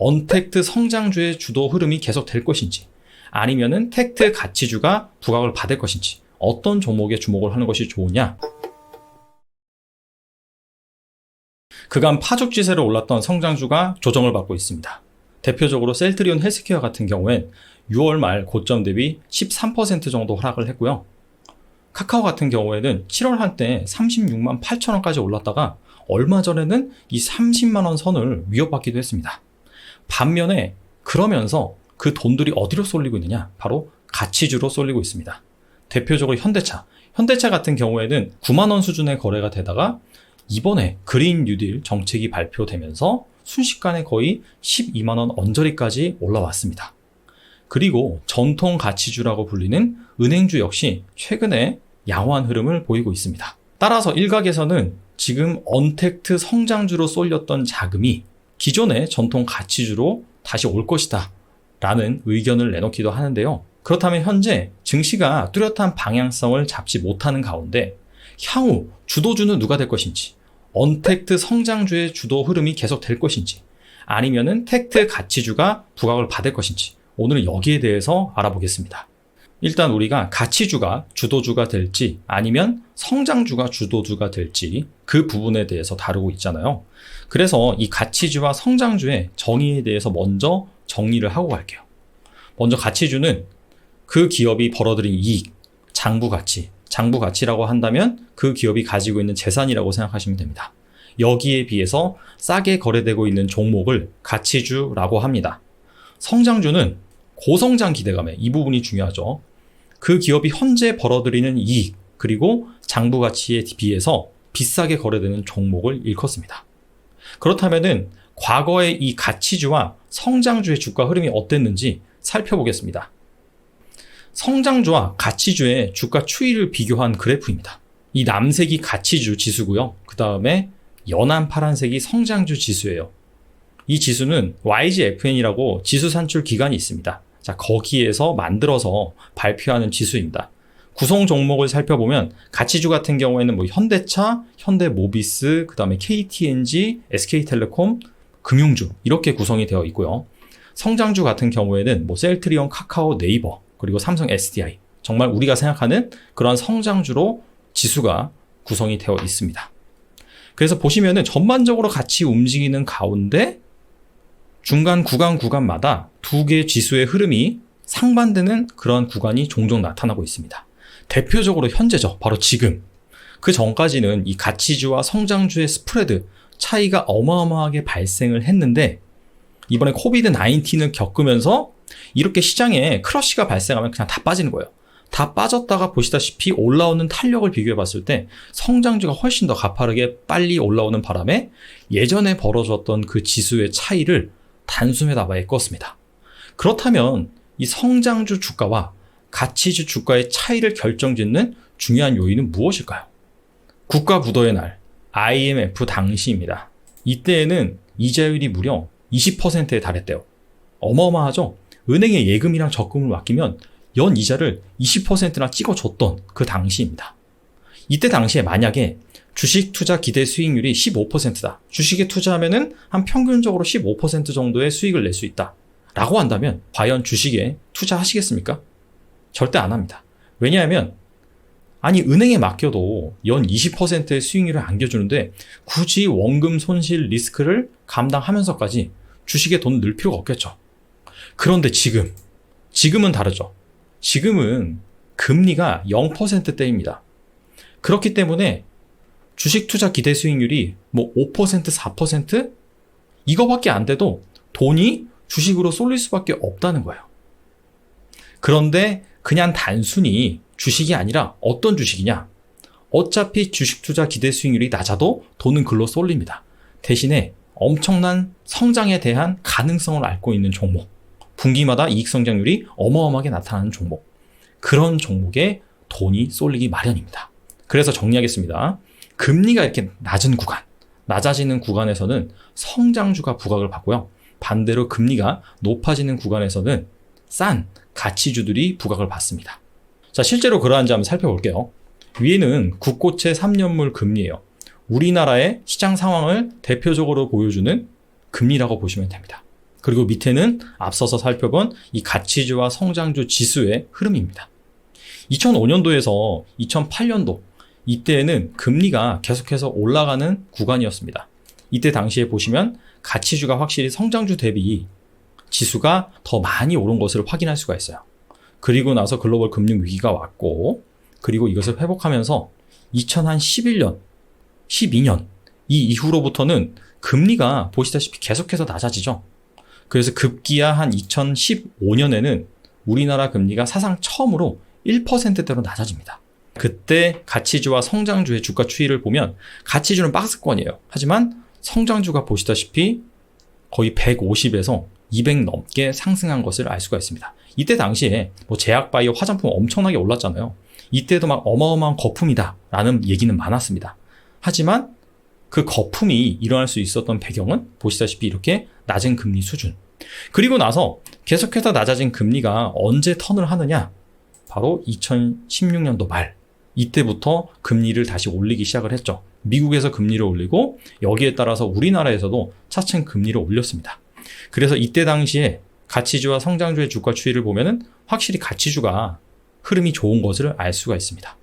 언택트 성장주의 주도 흐름이 계속 될 것인지 아니면은 텍트 가치주가 부각을 받을 것인지 어떤 종목에 주목을 하는 것이 좋으냐 그간 파죽지세로 올랐던 성장주가 조정을 받고 있습니다. 대표적으로 셀트리온 헬스케어 같은 경우엔 6월 말 고점 대비 13% 정도 하락을 했고요. 카카오 같은 경우에는 7월 한때 36만 8천 원까지 올랐다가 얼마 전에는 이 30만 원 선을 위협받기도 했습니다. 반면에 그러면서 그 돈들이 어디로 쏠리고 있느냐? 바로 가치주로 쏠리고 있습니다. 대표적으로 현대차. 현대차 같은 경우에는 9만 원 수준의 거래가 되다가 이번에 그린 뉴딜 정책이 발표되면서 순식간에 거의 12만 원 언저리까지 올라왔습니다. 그리고 전통 가치주라고 불리는 은행주 역시 최근에 양호한 흐름을 보이고 있습니다. 따라서 일각에서는 지금 언택트 성장주로 쏠렸던 자금이 기존의 전통 가치주로 다시 올 것이다. 라는 의견을 내놓기도 하는데요. 그렇다면 현재 증시가 뚜렷한 방향성을 잡지 못하는 가운데 향후 주도주는 누가 될 것인지 언택트 성장주의 주도 흐름이 계속 될 것인지 아니면은 텍트 가치주가 부각을 받을 것인지 오늘은 여기에 대해서 알아보겠습니다. 일단 우리가 가치주가 주도주가 될지 아니면 성장주가 주도주가 될지 그 부분에 대해서 다루고 있잖아요. 그래서 이 가치주와 성장주의 정의에 대해서 먼저 정리를 하고 갈게요. 먼저 가치주는 그 기업이 벌어들인 이익, 장부 가치, 장부 가치라고 한다면 그 기업이 가지고 있는 재산이라고 생각하시면 됩니다. 여기에 비해서 싸게 거래되고 있는 종목을 가치주라고 합니다. 성장주는 고성장 기대감에 이 부분이 중요하죠. 그 기업이 현재 벌어들이는 이익 그리고 장부 가치에 비해서 비싸게 거래되는 종목을 일컫습니다. 그렇다면은 과거의 이 가치주와 성장주의 주가 흐름이 어땠는지 살펴보겠습니다. 성장주와 가치주의 주가 추이를 비교한 그래프입니다. 이 남색이 가치주 지수고요. 그 다음에 연한 파란색이 성장주 지수예요. 이 지수는 YGFN이라고 지수 산출 기관이 있습니다. 자, 거기에서 만들어서 발표하는 지수입니다. 구성 종목을 살펴보면 가치주 같은 경우에는 뭐 현대차, 현대모비스, 그다음에 KTNG, SK텔레콤, 금융주 이렇게 구성이 되어 있고요. 성장주 같은 경우에는 뭐 셀트리온, 카카오, 네이버, 그리고 삼성 SDI 정말 우리가 생각하는 그런 성장주로 지수가 구성이 되어 있습니다. 그래서 보시면은 전반적으로 같이 움직이는 가운데 중간 구간 구간마다 두 개의 지수의 흐름이 상반되는 그런 구간이 종종 나타나고 있습니다. 대표적으로 현재죠. 바로 지금. 그 전까지는 이 가치주와 성장주의 스프레드 차이가 어마어마하게 발생을 했는데 이번에 코비드 19을 겪으면서 이렇게 시장에 크러쉬가 발생하면 그냥 다 빠지는 거예요. 다 빠졌다가 보시다시피 올라오는 탄력을 비교해 봤을 때 성장주가 훨씬 더 가파르게 빨리 올라오는 바람에 예전에 벌어졌던 그 지수의 차이를 단숨에 다 메꿨습니다. 그렇다면 이 성장주 주가와 가치주 주가의 차이를 결정짓는 중요한 요인은 무엇일까요? 국가 부도의 날, IMF 당시입니다. 이때에는 이자율이 무려 20%에 달했대요. 어마어마하죠? 은행에 예금이랑 적금을 맡기면 연 이자를 20%나 찍어줬던 그 당시입니다. 이때 당시에 만약에 주식 투자 기대 수익률이 15%다. 주식에 투자하면은 한 평균적으로 15% 정도의 수익을 낼 수 있다. 라고 한다면 과연 주식에 투자하시겠습니까? 절대 안 합니다. 왜냐하면 아니 은행에 맡겨도 연 20%의 수익률을 안겨주는데 굳이 원금 손실 리스크를 감당하면서까지 주식에 돈 넣을 필요가 없겠죠. 그런데 지금 지금은 다르죠. 지금은 금리가 0%대입니다. 그렇기 때문에 주식 투자 기대 수익률이 뭐 5%, 4% 이거밖에 안 돼도 돈이 주식으로 쏠릴 수밖에 없다는 거예요. 그런데 그냥 단순히 주식이 아니라 어떤 주식이냐? 어차피 주식 투자 기대 수익률이 낮아도 돈은 글로 쏠립니다. 대신에 엄청난 성장에 대한 가능성을 앓고 있는 종목. 분기마다 이익 성장률이 어마어마하게 나타나는 종목. 그런 종목에 돈이 쏠리기 마련입니다. 그래서 정리하겠습니다. 금리가 이렇게 낮은 구간, 낮아지는 구간에서는 성장주가 부각을 받고요. 반대로 금리가 높아지는 구간에서는 싼 가치주들이 부각을 받습니다. 자, 실제로 그러한지 한번 살펴볼게요. 위에는 국고채 3년물 금리예요. 우리나라의 시장 상황을 대표적으로 보여주는 금리라고 보시면 됩니다. 그리고 밑에는 앞서서 살펴본 이 가치주와 성장주 지수의 흐름입니다. 2005년도에서 2008년도 이때에는 금리가 계속해서 올라가는 구간이었습니다. 이때 당시에 보시면 가치주가 확실히 성장주 대비 지수가 더 많이 오른 것을 확인할 수가 있어요. 그리고 나서 글로벌 금융 위기가 왔고 그리고 이것을 회복하면서 2011년, 12년 이 이후로부터는 금리가 보시다시피 계속해서 낮아지죠. 그래서 급기야 한 2015년에는 우리나라 금리가 사상 처음으로 1%대로 낮아집니다. 그때 가치주와 성장주의 주가 추이를 보면 가치주는 박스권이에요. 하지만 성장주가 보시다시피 거의 150에서 200 넘게 상승한 것을 알 수가 있습니다. 이때 당시에 뭐 제약바이오 화장품 엄청나게 올랐잖아요. 이때도 막 어마어마한 거품이다라는 얘기는 많았습니다. 하지만 그 거품이 일어날 수 있었던 배경은 보시다시피 이렇게 낮은 금리 수준. 그리고 나서 계속해서 낮아진 금리가 언제 턴을 하느냐? 바로 2016년도 말. 이때부터 금리를 다시 올리기 시작을 했죠. 미국에서 금리를 올리고 여기에 따라서 우리나라에서도 차츰 금리를 올렸습니다. 그래서 이때 당시에 가치주와 성장주의 주가 추이를 보면은 확실히 가치주가 흐름이 좋은 것을 알 수가 있습니다.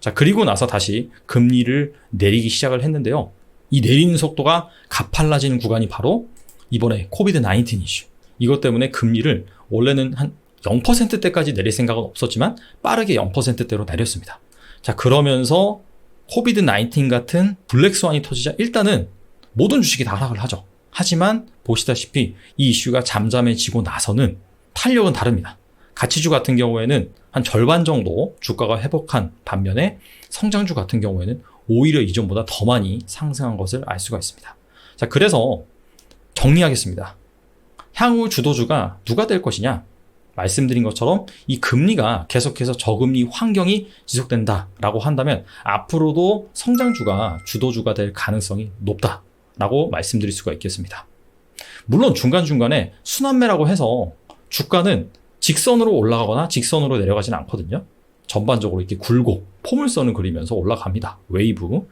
자, 그리고 나서 다시 금리를 내리기 시작을 했는데요. 이 내리는 속도가 가팔라지는 구간이 바로 이번에 코비드 19 이슈. 이것 때문에 금리를 원래는 한 0%대까지 내릴 생각은 없었지만 빠르게 0%대로 내렸습니다. 자, 그러면서 코비드 19 같은 블랙스완이 터지자 일단은 모든 주식이 다 하락을 하죠. 하지만 보시다시피 이 이슈가 잠잠해지고 나서는 탄력은 다릅니다. 가치주 같은 경우에는 한 절반 정도 주가가 회복한 반면에 성장주 같은 경우에는 오히려 이전보다 더 많이 상승한 것을 알 수가 있습니다. 자, 그래서 정리하겠습니다. 향후 주도주가 누가 될 것이냐? 말씀드린 것처럼 이 금리가 계속해서 저금리 환경이 지속된다라고 한다면 앞으로도 성장주가 주도주가 될 가능성이 높다라고 말씀드릴 수가 있겠습니다. 물론 중간중간에 순환매라고 해서 주가는 직선으로 올라가거나 직선으로 내려가지는 않거든요. 전반적으로 이렇게 굴곡, 포물선을 그리면서 올라갑니다. 웨이브.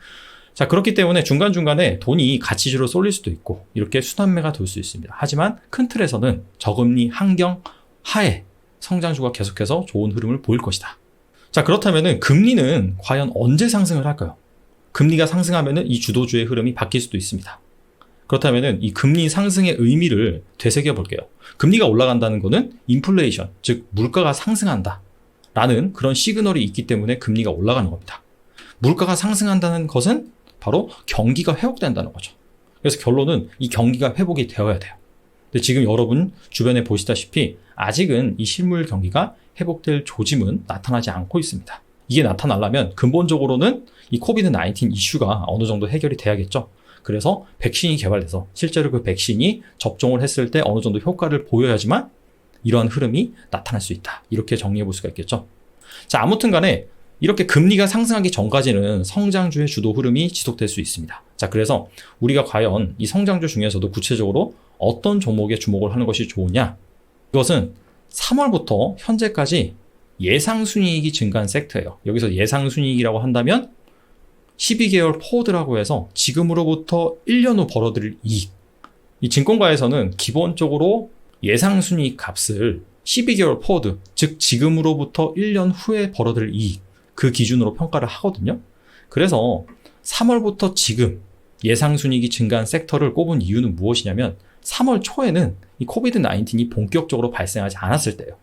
자, 그렇기 때문에 중간중간에 돈이 가치주로 쏠릴 수도 있고, 이렇게 순환매가 돌 수 있습니다. 하지만 큰 틀에서는 저금리 환경 하에 성장주가 계속해서 좋은 흐름을 보일 것이다. 자, 그렇다면은 금리는 과연 언제 상승을 할까요? 금리가 상승하면은 이 주도주의 흐름이 바뀔 수도 있습니다. 그렇다면은 이 금리 상승의 의미를 되새겨 볼게요. 금리가 올라간다는 것은 인플레이션, 즉 물가가 상승한다. 라는 그런 시그널이 있기 때문에 금리가 올라가는 겁니다. 물가가 상승한다는 것은 바로 경기가 회복된다는 거죠. 그래서 결론은 이 경기가 회복이 되어야 돼요. 근데 지금 여러분 주변에 보시다시피 아직은 이 실물 경기가 회복될 조짐은 나타나지 않고 있습니다. 이게 나타나려면 근본적으로는 이 코비드 19 이슈가 어느 정도 해결이 돼야겠죠. 그래서 백신이 개발돼서 실제로 그 백신이 접종을 했을 때 어느 정도 효과를 보여야지만 이러한 흐름이 나타날 수 있다. 이렇게 정리해 볼 수가 있겠죠. 자, 아무튼 간에 이렇게 금리가 상승하기 전까지는 성장주의 주도 흐름이 지속될 수 있습니다. 자, 그래서 우리가 과연 이 성장주 중에서도 구체적으로 어떤 종목에 주목을 하는 것이 좋으냐? 이것은 3월부터 현재까지 예상 순이익이 증가한 섹터예요. 여기서 예상 순이익이라고 한다면 12개월 포워드라고 해서 지금으로부터 1년 후 벌어들일 이익. 이 증권가에서는 기본적으로 예상 순이익 값을 12개월 포워드, 즉 지금으로부터 1년 후에 벌어들일 이익 그 기준으로 평가를 하거든요. 그래서 3월부터 지금 예상 순이익이 증가한 섹터를 꼽은 이유는 무엇이냐면 3월 초에는 이 코비드 19이 본격적으로 발생하지 않았을 때예요.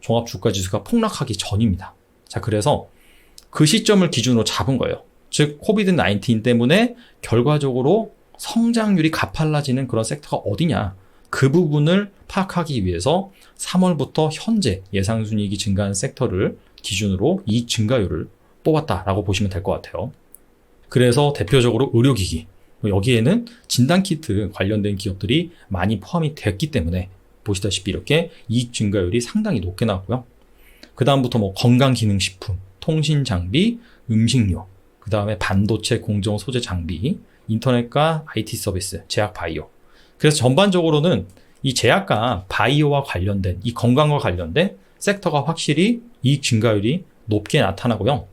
종합 주가 지수가 폭락하기 전입니다. 자, 그래서 그 시점을 기준으로 잡은 거예요. 즉 코비드 19 때문에 결과적으로 성장률이 가팔라지는 그런 섹터가 어디냐? 그 부분을 파악하기 위해서 3월부터 현재 예상 순이익이 증가한 섹터를 기준으로 이 증가율을 뽑았다라고 보시면 될 것 같아요. 그래서 대표적으로 의료기기, 여기에는 진단키트 관련된 기업들이 많이 포함이 됐기 때문에 보시다시피 이렇게 이익 증가율이 상당히 높게 나왔고요. 그 다음부터 뭐 건강기능식품, 통신장비, 음식료, 그 다음에 반도체 공정 소재 장비, 인터넷과 IT 서비스, 제약 바이오. 그래서 전반적으로는 이 제약과 바이오와 관련된, 이 건강과 관련된 섹터가 확실히 이익 증가율이 높게 나타나고요.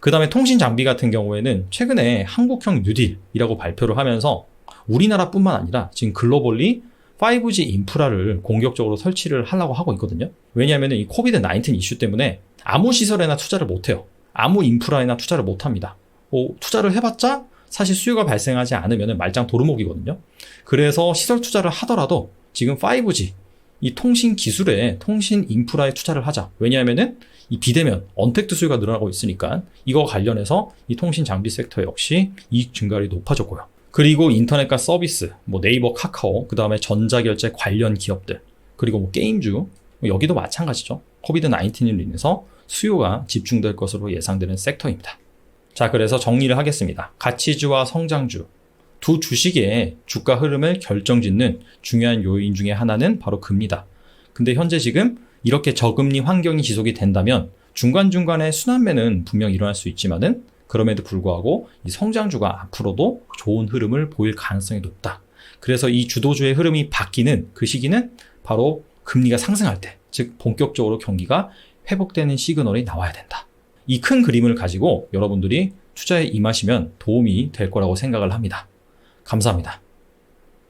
그 다음에 통신 장비 같은 경우에는 최근에 한국형 뉴딜이라고 발표를 하면서 우리나라뿐만 아니라 지금 글로벌리 5G 인프라를 공격적으로 설치를 하려고 하고 있거든요. 왜냐하면 이 코비드 19 이슈 때문에 아무 시설에나 투자를 못 해요. 아무 인프라에나 투자를 못 합니다. 뭐 투자를 해봤자 사실 수요가 발생하지 않으면 말짱 도루묵이거든요. 그래서 시설 투자를 하더라도 지금 5G 이 통신 기술에 통신 인프라에 투자를 하자. 왜냐하면은 이 비대면 언택트 수요가 늘어나고 있으니까 이거 관련해서 이 통신 장비 섹터 역시 이익 증가율이 높아졌고요. 그리고 인터넷과 서비스, 뭐 네이버, 카카오, 그 다음에 전자결제 관련 기업들, 그리고 뭐 게임주, 뭐 여기도 마찬가지죠. 코비드 19으로 인해서 수요가 집중될 것으로 예상되는 섹터입니다. 자, 그래서 정리를 하겠습니다. 가치주와 성장주. 두 주식의 주가 흐름을 결정짓는 중요한 요인 중에 하나는 바로 금리다. 근데 현재 지금 이렇게 저금리 환경이 지속이 된다면 중간중간에 순환매는 분명 일어날 수 있지만은 그럼에도 불구하고 이 성장주가 앞으로도 좋은 흐름을 보일 가능성이 높다. 그래서 이 주도주의 흐름이 바뀌는 그 시기는 바로 금리가 상승할 때, 즉 본격적으로 경기가 회복되는 시그널이 나와야 된다. 이 큰 그림을 가지고 여러분들이 투자에 임하시면 도움이 될 거라고 생각을 합니다. 감사합니다.